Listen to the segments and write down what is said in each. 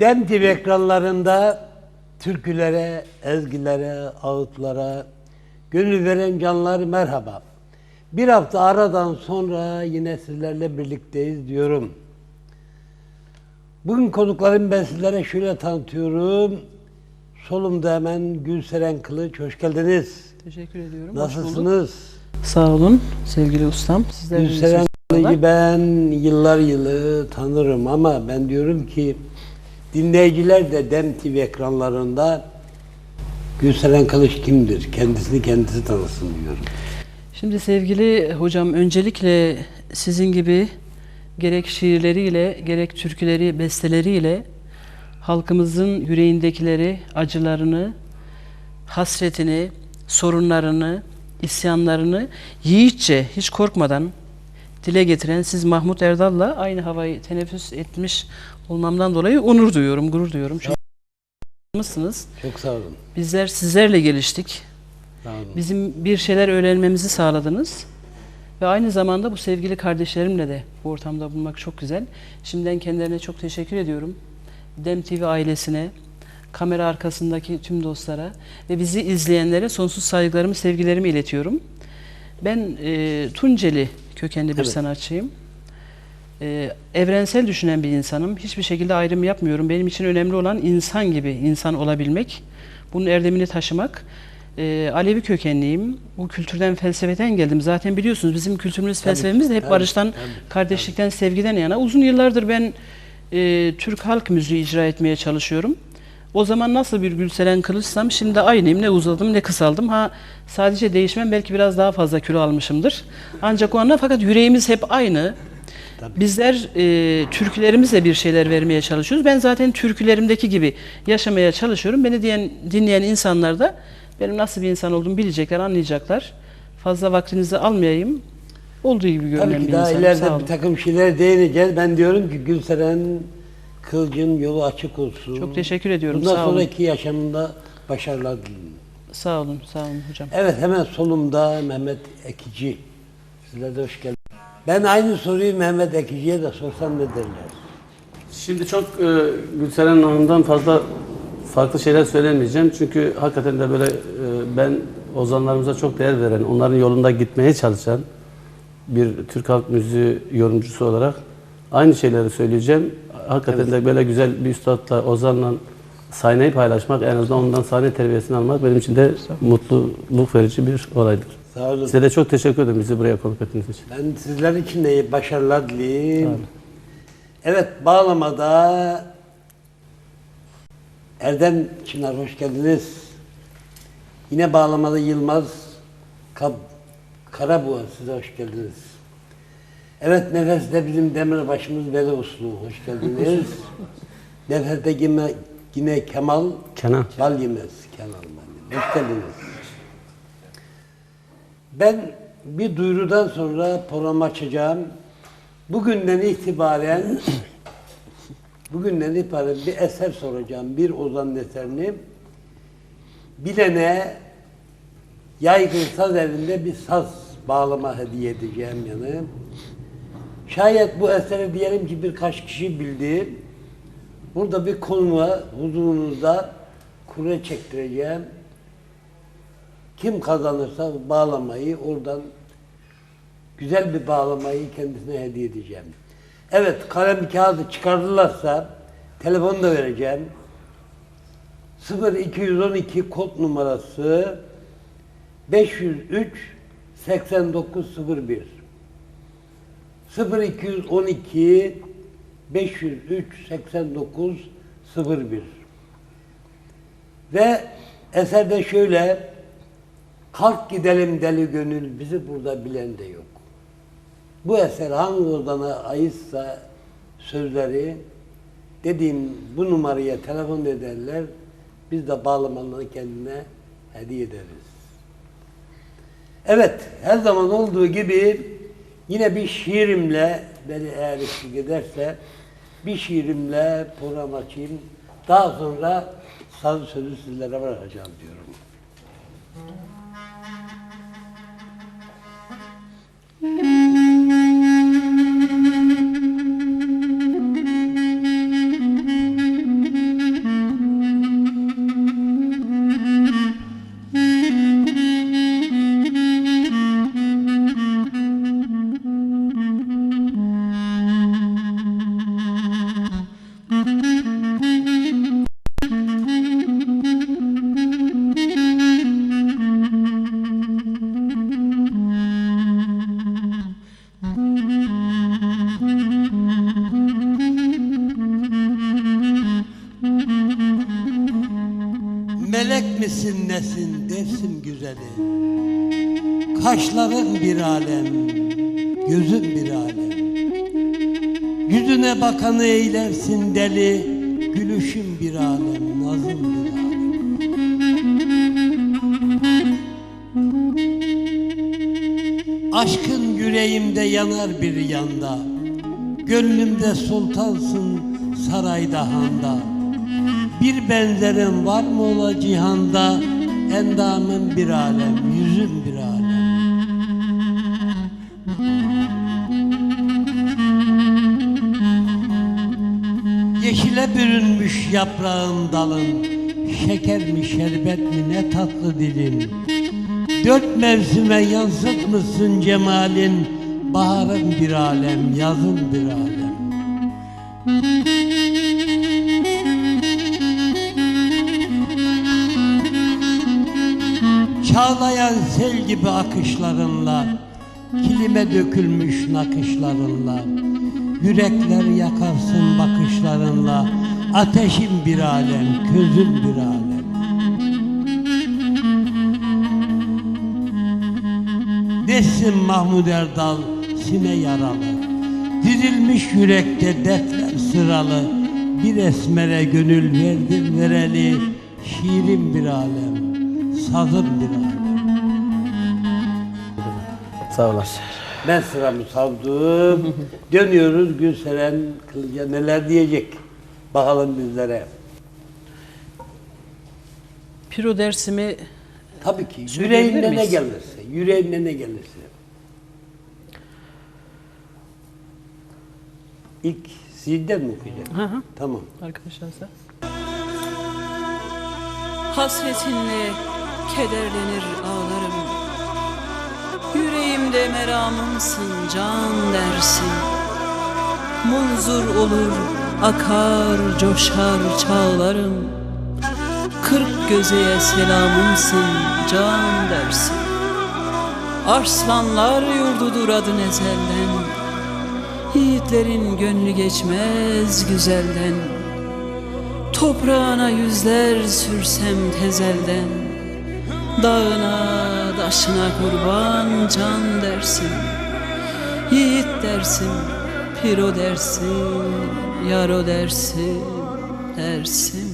Dem TV ekranlarında türkülere, ezgilere, ağıtlara gönül veren canlar merhaba. Bir hafta aradan sonra yine sizlerle birlikteyiz diyorum. Bugün konuklarım ben sizlere şöyle tanıtıyorum. Solumda hemen Gülseren Kılıç, hoş geldiniz. Teşekkür ediyorum. Nasılsınız? Sağ olun sevgili ustam. Sizler Gülseren Kılıç'ı ben yıllar yılı tanırım ama ben diyorum ki dinleyiciler de Dem TV ekranlarında Gülseren Kılıç kimdir? Kendisini kendisi tanısın diyorum. Şimdi sevgili hocam öncelikle sizin gibi gerek şiirleriyle gerek türküleri, besteleriyle halkımızın yüreğindekileri, acılarını, hasretini, sorunlarını, isyanlarını yiğitçe, hiç korkmadan dile getiren siz Mahmut Erdal'la aynı havayı teneffüs etmiş olmamdan dolayı onur duyuyorum, gurur duyuyorum. Çünkü mısınız? Çok sağ olun. Bizler sizlerle geliştik. Sağ olun. Bizim bir şeyler öğrenmemizi sağladınız. Ve aynı zamanda bu sevgili kardeşlerimle de bu ortamda bulunmak çok güzel. Şimdiden kendilerine çok teşekkür ediyorum. Dem TV ailesine, kamera arkasındaki tüm dostlara ve bizi izleyenlere sonsuz saygılarımı, sevgilerimi iletiyorum. Ben e, Tunceli kökenli bir Evet. sanatçıyım. E, evrensel düşünen bir insanım. Hiçbir şekilde ayrım yapmıyorum. Benim için önemli olan insan gibi insan olabilmek. Bunun erdemini taşımak. E, Alevi kökenliyim. Bu kültürden, felsefeden geldim. Zaten biliyorsunuz bizim kültürümüz, felsefemiz de hep tabii, barıştan, tabii, kardeşlikten, sevgiden yana. Uzun yıllardır ben e, Türk halk müziği icra etmeye çalışıyorum. O zaman nasıl bir Gülseren Kılıçsam şimdi aynıyım. Ne uzadım ne kısaldım. Ha sadece değişmem belki biraz daha fazla kilo almışımdır. Ancak o anda fakat yüreğimiz hep aynı. Tabii. Bizler e, türkülerimizle bir şeyler vermeye çalışıyoruz. Ben zaten türkülerimdeki gibi yaşamaya çalışıyorum. Beni diyen, dinleyen insanlar da benim nasıl bir insan olduğumu bilecekler, anlayacaklar. Fazla vaktinizi almayayım. Olduğu gibi görünen Tabii ki daha insanım. ileride olun. bir takım şeyler değineceğiz. Ben diyorum ki Gülseren Kılıç'ın yolu açık olsun. Çok teşekkür ediyorum. Bundan Sağ olun. sonraki yaşamında başarılar dilerim. Sağ olun, sağ olun hocam. Evet hemen solumda Mehmet Ekici. Sizler de hoş geldiniz. Ben aynı soruyu Mehmet Ekici'ye de sorsam ne derler? Şimdi çok e, Gülseren Hanım'dan fazla farklı şeyler söylemeyeceğim. Çünkü hakikaten de böyle e, ben ozanlarımıza çok değer veren, onların yolunda gitmeye çalışan bir Türk halk müziği yorumcusu olarak aynı şeyleri söyleyeceğim. Hakikaten de böyle güzel bir üstadla, ozanla sahneyi paylaşmak, en azından ondan sahne terbiyesini almak benim için de mutluluk verici bir olaydır. Sağ olun. Size de çok teşekkür ederim bizi buraya konuk ettiğiniz için. Ben sizler için de başarılar dileyim. Evet bağlamada Erdem Çınar hoş geldiniz. Yine bağlamada Yılmaz Kab Karabuğa size hoş geldiniz. Evet nefeste bizim demirbaşımız Veli Uslu hoş geldiniz. nefeste yine, yine Kemal Kenan. Bal yemez Kenan Bal. Hoş geldiniz. Ben bir duyurudan sonra program açacağım. Bugünden itibaren bugünden itibaren bir eser soracağım. Bir ozanın eserini bilene yaygın saz evinde bir saz bağlama hediye edeceğim yani. Şayet bu eseri diyelim ki birkaç kişi bildi. Burada bir konuğa huzurunuzda kure çektireceğim. Kim kazanırsa bağlamayı oradan güzel bir bağlamayı kendisine hediye edeceğim. Evet kalem kağıdı çıkardılarsa telefonu da vereceğim. 0212 kod numarası 503 8901 0212 503 8901 ve eserde şöyle Kalk gidelim deli gönül bizi burada bilen de yok. Bu eser hangi ozana aitsa sözleri dediğim bu numaraya telefon ederler. Biz de bağlamalarını kendine hediye ederiz. Evet, her zaman olduğu gibi yine bir şiirimle beni eğer eşlik ederse bir şiirimle program açayım. Daha sonra saz sözü sizlere bırakacağım diyorum. Güzeli Kaşların bir alem, gözün bir alem. Yüzüne bakanı eylersin deli Gülüşün bir alem, nazın bir alem. Aşkın yüreğimde yanar bir yanda Gönlümde sultansın sarayda handa. Bir benzerin var mı ola cihanda Endamın bir alem, yüzüm bir alem. Yeşile bürünmüş yaprağın dalın Şeker mi şerbet mi ne tatlı dilin. Dört mevsime yansıtmışsın cemalin? Baharın bir alem, yazın bir alem Çağlayan sel gibi akışlarınla Kilime dökülmüş nakışlarınla Yürekler yakarsın bakışlarınla Ateşin bir alem, közün bir alem. Desin Mahmud Erdal sine yaralı? Dizilmiş yürekte dertler sıralı Bir esmere gönül verdim vereli Şiirin bir alem, sazın bir alem Sağ olasın. Ben sıramı savdım. Dönüyoruz Gülseren Kılıç'a neler diyecek. Bakalım bizlere. Piro dersimi Tabii ki yüreğinde ne miyiz? gelirse, yüreğinde ne gelirse. İlk sizden mi okuyacak? Hı hı. Tamam. arkadaşlarsa. Hasretinle kederlenir ağlarım Yüreğimde meramımsın can dersin. Munzur olur akar coşar çağlarım. Kırk gözeye selamımsın can dersin. Arslanlar yurdudur adın ezelden Yiğitlerin gönlü geçmez güzelden. Toprağına yüzler sürsem tezelden Dağına taşına kurban can dersin. Yiğit dersin, piro dersin Yaro dersin, dersin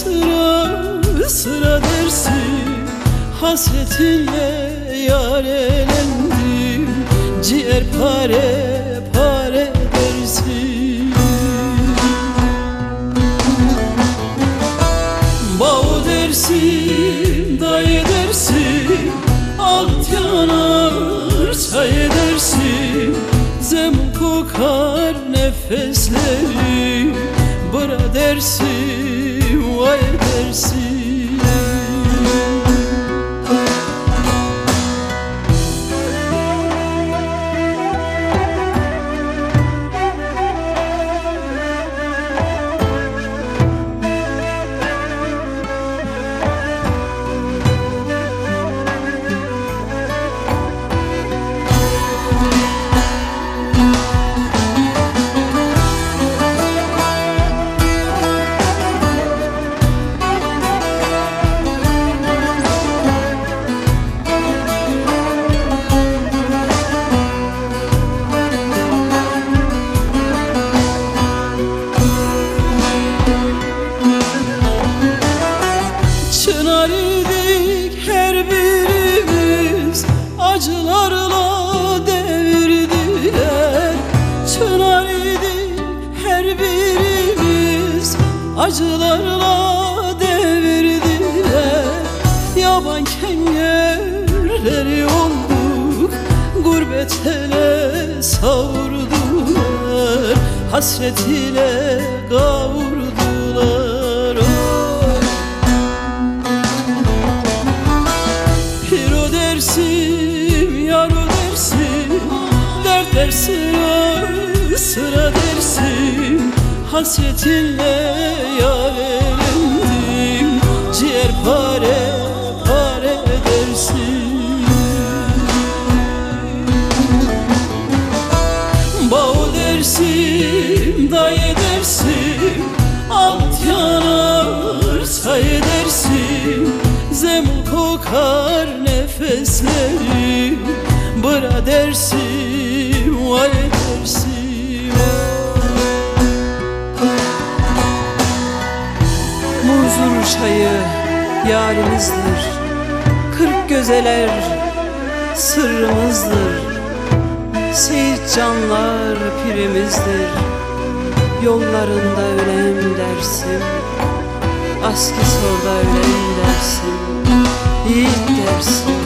sıra sıra dersim Hasretinle yar elendim. Ciğer pare pare dersim Bağ dersin, dayı dersin. Alt yanar, çay edersin. Zem kokar nefesleri. Bıra dersin, vay dersin Acılarla devirdiler. Yabanken yerleri olduk Gurbet ele savurdular. Hasret ile kavurdular Hasretinle yar elendim Ciğer pare pare dersin. Bağ dersim, dayı dersim Alt yanar, say dersim Zemin kokar nefeslerim Bıra dersim, vay yarimizdir. Kırk gözeler sırrımızdır. Seyit canlar pirimizdir. Yollarında ölem dersin. Aski sorda ölem dersin. Yiğit. Dersin.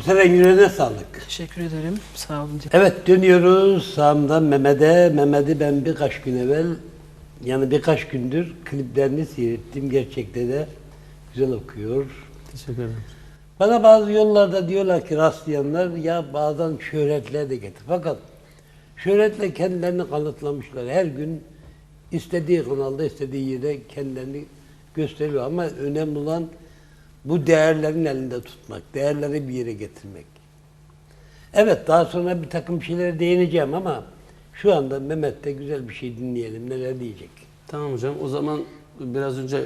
Gülseren yüreğine sağlık. Teşekkür ederim. Sağ olun. Evet dönüyoruz sağımda Mehmet'e. Mehmet'i ben birkaç gün evvel yani birkaç gündür kliplerini seyrettim. Gerçekte de güzel okuyor. Teşekkür ederim. Bana bazı yollarda diyorlar ki rastlayanlar ya bazen şöhretler de getir. Fakat şöhretle kendilerini kanıtlamışlar. Her gün istediği kanalda istediği yerde kendilerini gösteriyor. Ama önemli olan bu değerlerin elinde tutmak. Değerleri bir yere getirmek. Evet daha sonra bir takım şeylere değineceğim ama şu anda Mehmet'te güzel bir şey dinleyelim. Neler diyecek? Tamam hocam. O zaman biraz önce e,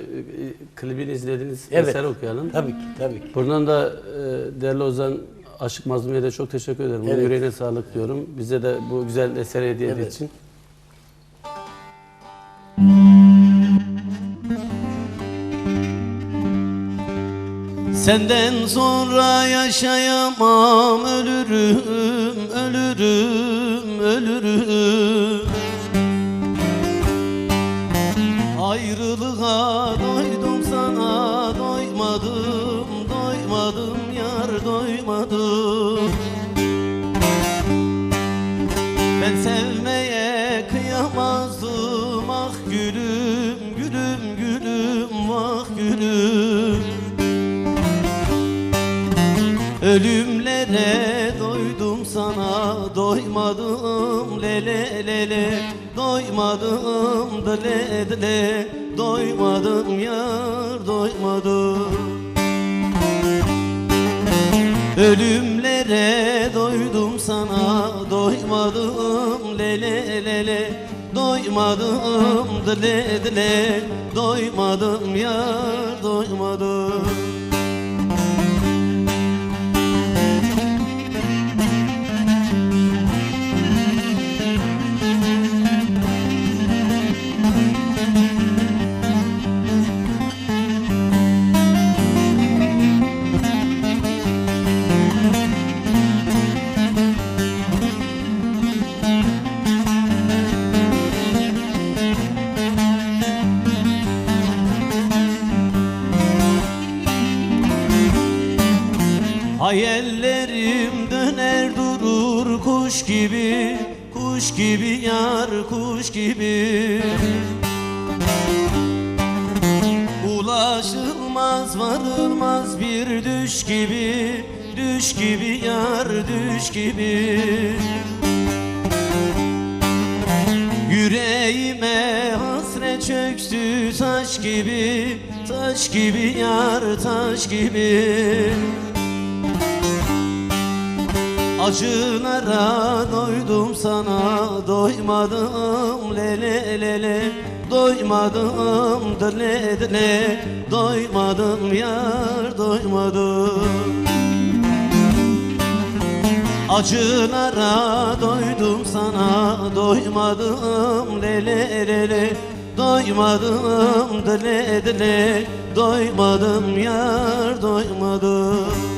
klibini izlediğiniz Evet. eser okuyalım. Tabii ki, tabii ki. Buradan da e, değerli Ozan Aşık Mazlumi'ye de çok teşekkür ederim. Evet. Yüreğine sağlık diyorum. Bize de bu güzel eseri hediye Evet. için. Senden sonra yaşayamam ölürüm, ölürüm, ölürüm. Ayrılığa doydum sana doymadım, lele lele doymadım dile dile doymadım yar doymadım. Ölümlere doydum sana. Doymadım lele lele. Doymadım dile dile doymadım yar doymadım düş gibi Düş gibi yar düş gibi. Yüreğime hasret çöktü taş gibi Taş gibi yar taş gibi. Acılara doydum sana doymadım lele lele Doymadım dile dile doymadım yar doymadım Acılara doydum sana doymadım. Lele lele Doymadım. Dile dile Doymadım. Yar doymadım